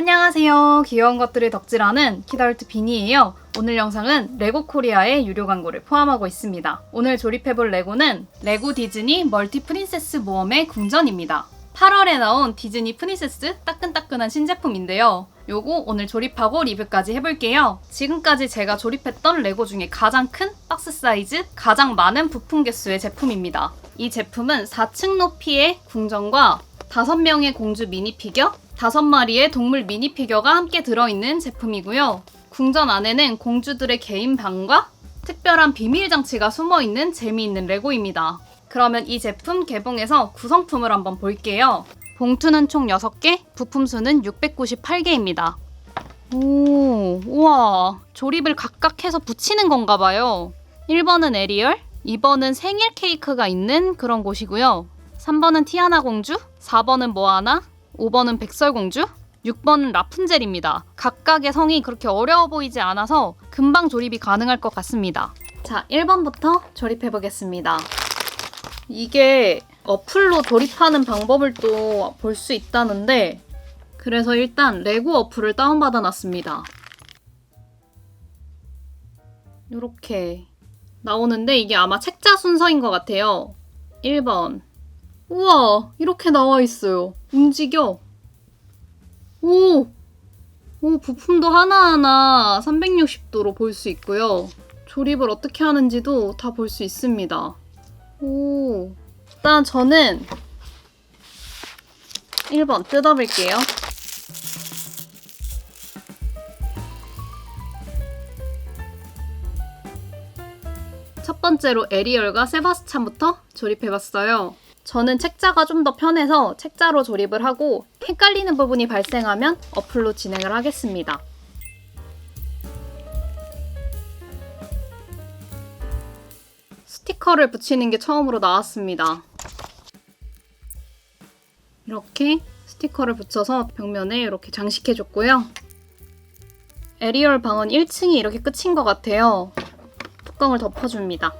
안녕하세요. 귀여운 것들을 덕질하는 키다울트 비니예요. 오늘 영상은 레고 코리아의 유료 광고를 포함하고 있습니다. 오늘 조립해볼 레고는 레고 디즈니 멀티 프린세스 모험의 궁전입니다. 8월에 나온 디즈니 프린세스 따끈따끈한 신제품인데요. 요거 오늘 조립하고 리뷰까지 해볼게요. 지금까지 제가 조립했던 레고 중에 가장 큰 박스 사이즈, 가장 많은 부품 개수의 제품입니다. 이 제품은 4층 높이의 궁전과 5명의 공주 미니 피겨, 5마리의 동물 미니 피겨가 함께 들어있는 제품이고요. 궁전 안에는 공주들의 개인 방과 특별한 비밀 장치가 숨어 있는 재미있는 레고입니다. 그러면 이 제품 개봉해서 구성품을 한번 볼게요. 봉투는 총 6개, 부품 수는 698개입니다. 오, 우와. 조립을 각각 해서 붙이는 건가 봐요. 1번은 에리얼, 2번은 생일 케이크가 있는 그런 곳이고요. 3번은 티아나 공주, 4번은 모아나, 5번은 백설공주, 6번은 라푼젤입니다. 각각의 성이 그렇게 어려워 보이지 않아서 금방 조립이 가능할 것 같습니다. 자, 1번부터 조립해 보겠습니다. 이게 어플로 조립하는 방법을 또 볼 수 있다는데 그래서 일단 레고 어플을 다운받아 놨습니다. 이렇게 나오는데 이게 아마 책자 순서인 것 같아요. 1번. 우와, 이렇게 나와 있어요. 움직여. 오! 오, 부품도 하나하나 360도로 볼 수 있고요. 조립을 어떻게 하는지도 다 볼 수 있습니다. 오. 일단 저는 1번 뜯어볼게요. 첫 번째로 에리얼과 세바스찬부터 조립해봤어요. 저는 책자가 좀 더 편해서 책자로 조립을 하고 헷갈리는 부분이 발생하면 어플로 진행을 하겠습니다. 스티커를 붙이는 게 처음으로 나왔습니다. 이렇게 스티커를 붙여서 벽면에 이렇게 장식해줬고요. 에리얼 방은 1층이 이렇게 끝인 것 같아요. 뚜껑을 덮어줍니다.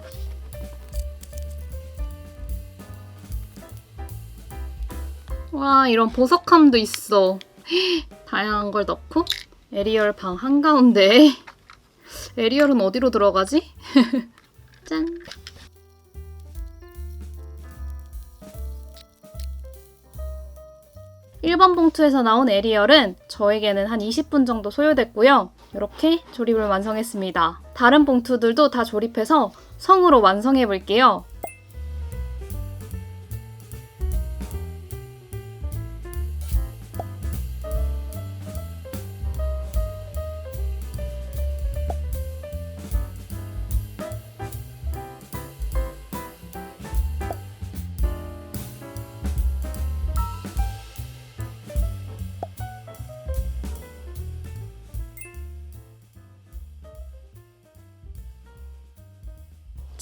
와, 이런 보석함도 있어. 다양한 걸 넣고 에리얼 방 한가운데 에리얼은 어디로 들어가지? 짠. 일번 봉투에서 나온 에리얼은 저에게는 한 20분 정도 소요됐고요. 이렇게 조립을 완성했습니다. 다른 봉투들도 다 조립해서 성으로 완성해 볼게요.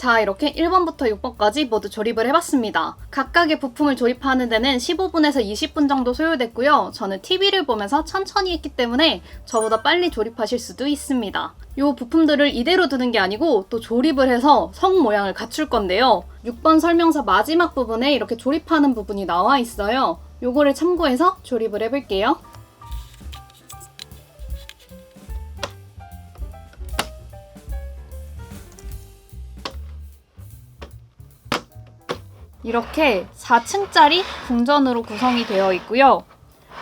자, 이렇게 1번부터 6번까지 모두 조립을 해봤습니다. 각각의 부품을 조립하는 데는 15분에서 20분 정도 소요됐고요. 저는 TV를 보면서 천천히 했기 때문에 저보다 빨리 조립하실 수도 있습니다. 이 부품들을 이대로 두는 게 아니고 또 조립을 해서 성 모양을 갖출 건데요. 6번 설명서 마지막 부분에 이렇게 조립하는 부분이 나와 있어요. 요거를 참고해서 조립을 해볼게요. 이렇게 4층짜리 궁전으로 구성이 되어 있고요.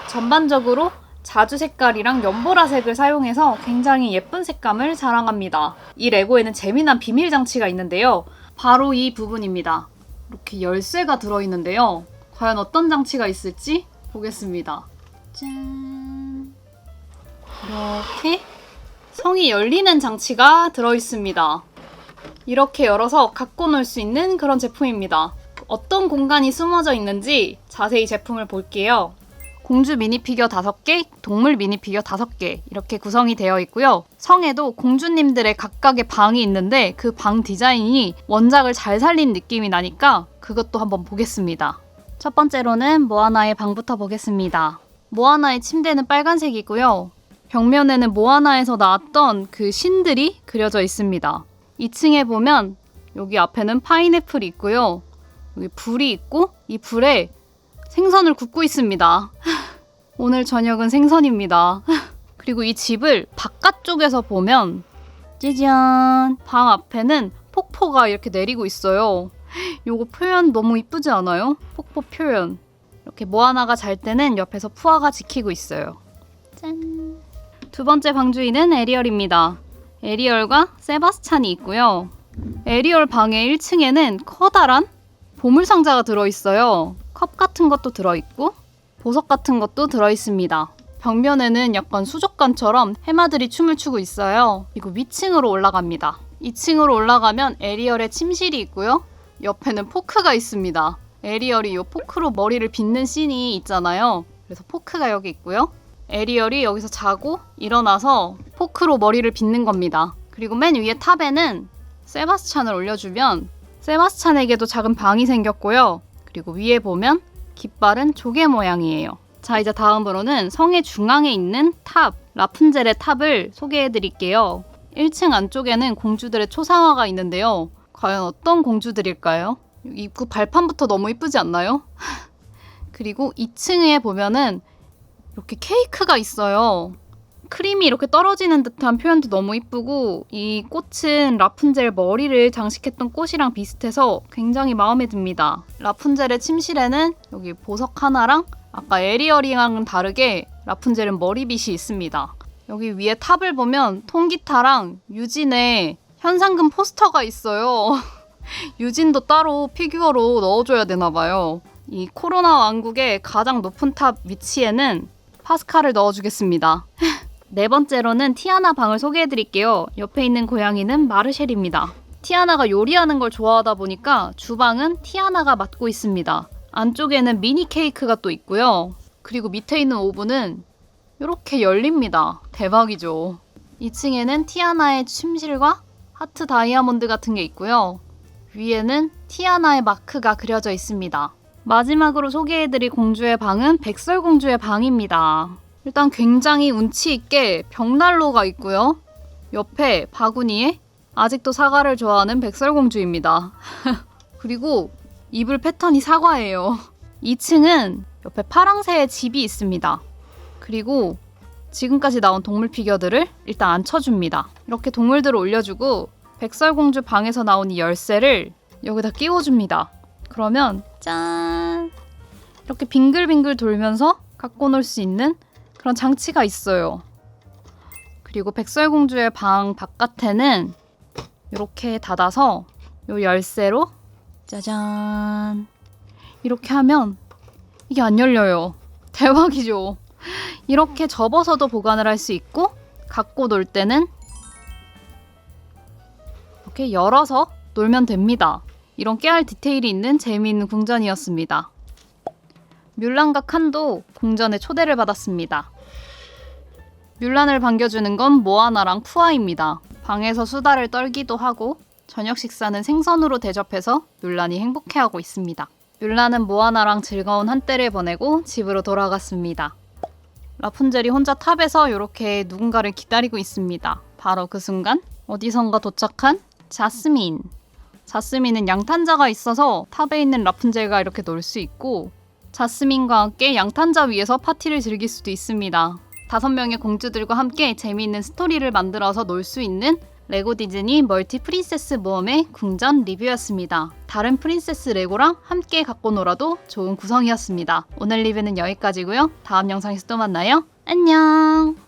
전반적으로 자주 색깔이랑 연보라색을 사용해서 굉장히 예쁜 색감을 자랑합니다. 이 레고에는 재미난 비밀 장치가 있는데요. 바로 이 부분입니다. 이렇게 열쇠가 들어있는데요. 과연 어떤 장치가 있을지 보겠습니다. 짠. 이렇게 성이 열리는 장치가 들어있습니다. 이렇게 열어서 갖고 놀 수 있는 그런 제품입니다. 어떤 공간이 숨어져 있는지 자세히 제품을 볼게요. 공주 미니피겨 5개, 동물 미니피겨 5개 이렇게 구성이 되어 있고요. 성에도 공주님들의 각각의 방이 있는데 그 방 디자인이 원작을 잘 살린 느낌이 나니까 그것도 한번 보겠습니다. 첫 번째로는 모아나의 방부터 보겠습니다. 모아나의 침대는 빨간색이고요. 벽면에는 모아나에서 나왔던 그 신들이 그려져 있습니다. 2층에 보면 여기 앞에는 파인애플이 있고요. 여기 불이 있고 이 불에 생선을 굽고 있습니다. 오늘 저녁은 생선입니다. 그리고 이 집을 바깥쪽에서 보면 짜잔 방 앞에는 폭포가 이렇게 내리고 있어요. 요거 표현 너무 이쁘지 않아요? 폭포 표현. 이렇게 모아나가 잘 때는 옆에서 푸아가 지키고 있어요. 짠. 두 번째 방주인은 에리얼입니다. 에리얼과 세바스찬이 있고요. 에리얼 방의 1층에는 커다란 보물 상자가 들어 있어요. 컵 같은 것도 들어 있고 보석 같은 것도 들어 있습니다. 벽면에는 약간 수족관처럼 해마들이 춤을 추고 있어요. 그리고 위층으로 올라갑니다. 2층으로 올라가면 에리얼의 침실이 있고요. 옆에는 포크가 있습니다. 에리얼이 이 포크로 머리를 빗는 씬이 있잖아요. 그래서 포크가 여기 있고요. 에리얼이 여기서 자고 일어나서 포크로 머리를 빗는 겁니다. 그리고 맨 위에 탑에는 세바스찬을 올려주면 세바스찬에게도 작은 방이 생겼고요. 그리고 위에 보면 깃발은 조개 모양이에요. 자, 이제 다음으로는 성의 중앙에 있는 탑, 라푼젤의 탑을 소개해 드릴게요. 1층 안쪽에는 공주들의 초상화가 있는데요. 과연 어떤 공주들일까요? 입구 발판부터 너무 이쁘지 않나요? 그리고 2층에 보면은 이렇게 케이크가 있어요. 크림이 이렇게 떨어지는 듯한 표현도 너무 이쁘고 이 꽃은 라푼젤 머리를 장식했던 꽃이랑 비슷해서 굉장히 마음에 듭니다. 라푼젤의 침실에는 여기 보석 하나랑 아까 에리얼이랑은 다르게 라푼젤은 머리빗이 있습니다. 여기 위에 탑을 보면 통기타랑 유진의 현상금 포스터가 있어요. 유진도 따로 피규어로 넣어줘야 되나 봐요. 이 코로나 왕국의 가장 높은 탑 위치에는 파스칼을 넣어주겠습니다. 네 번째로는 티아나 방을 소개해 드릴게요. 옆에 있는 고양이는 마르셸입니다. 티아나가 요리하는 걸 좋아하다 보니까 주방은 티아나가 맡고 있습니다. 안쪽에는 미니 케이크가 또 있고요. 그리고 밑에 있는 오븐은 이렇게 열립니다. 대박이죠. 2층에는 티아나의 침실과 하트 다이아몬드 같은 게 있고요. 위에는 티아나의 마크가 그려져 있습니다. 마지막으로 소개해드릴 공주의 방은 백설공주의 방입니다. 일단 굉장히 운치 있게 벽난로가 있고요. 옆에 바구니에 아직도 사과를 좋아하는 백설공주입니다. 그리고 이불 패턴이 사과예요. 2층은 옆에 파랑새의 집이 있습니다. 그리고 지금까지 나온 동물 피규어들을 일단 앉혀줍니다. 이렇게 동물들을 올려주고 백설공주 방에서 나온 이 열쇠를 여기다 끼워줍니다. 그러면 짠 이렇게 빙글빙글 돌면서 갖고 놀 수 있는 그런 장치가 있어요. 그리고 백설공주의 방 바깥에는 이렇게 닫아서 이 열쇠로 짜잔 이렇게 하면 이게 안 열려요. 대박이죠. 이렇게 접어서도 보관을 할 수 있고 갖고 놀 때는 이렇게 열어서 놀면 됩니다. 이런 깨알 디테일이 있는 재미있는 궁전이었습니다. 뮬란과 칸도 궁전에 초대를 받았습니다. 뮬란을 반겨주는 건 모아나랑 푸아입니다. 방에서 수다를 떨기도 하고 저녁 식사는 생선으로 대접해서 뮬란이 행복해하고 있습니다. 뮬란은 모아나랑 즐거운 한때를 보내고 집으로 돌아갔습니다. 라푼젤이 혼자 탑에서 이렇게 누군가를 기다리고 있습니다. 바로 그 순간 어디선가 도착한 자스민. 자스민은 양탄자가 있어서 탑에 있는 라푼젤과 이렇게 놀 수 있고 자스민과 함께 양탄자 위에서 파티를 즐길 수도 있습니다. 다섯 명의 공주들과 함께 재미있는 스토리를 만들어서 놀 수 있는 레고 디즈니 멀티 프린세스 모험의 궁전 리뷰였습니다. 다른 프린세스 레고랑 함께 갖고 놀아도 좋은 구성이었습니다. 오늘 리뷰는 여기까지고요. 다음 영상에서 또 만나요. 안녕!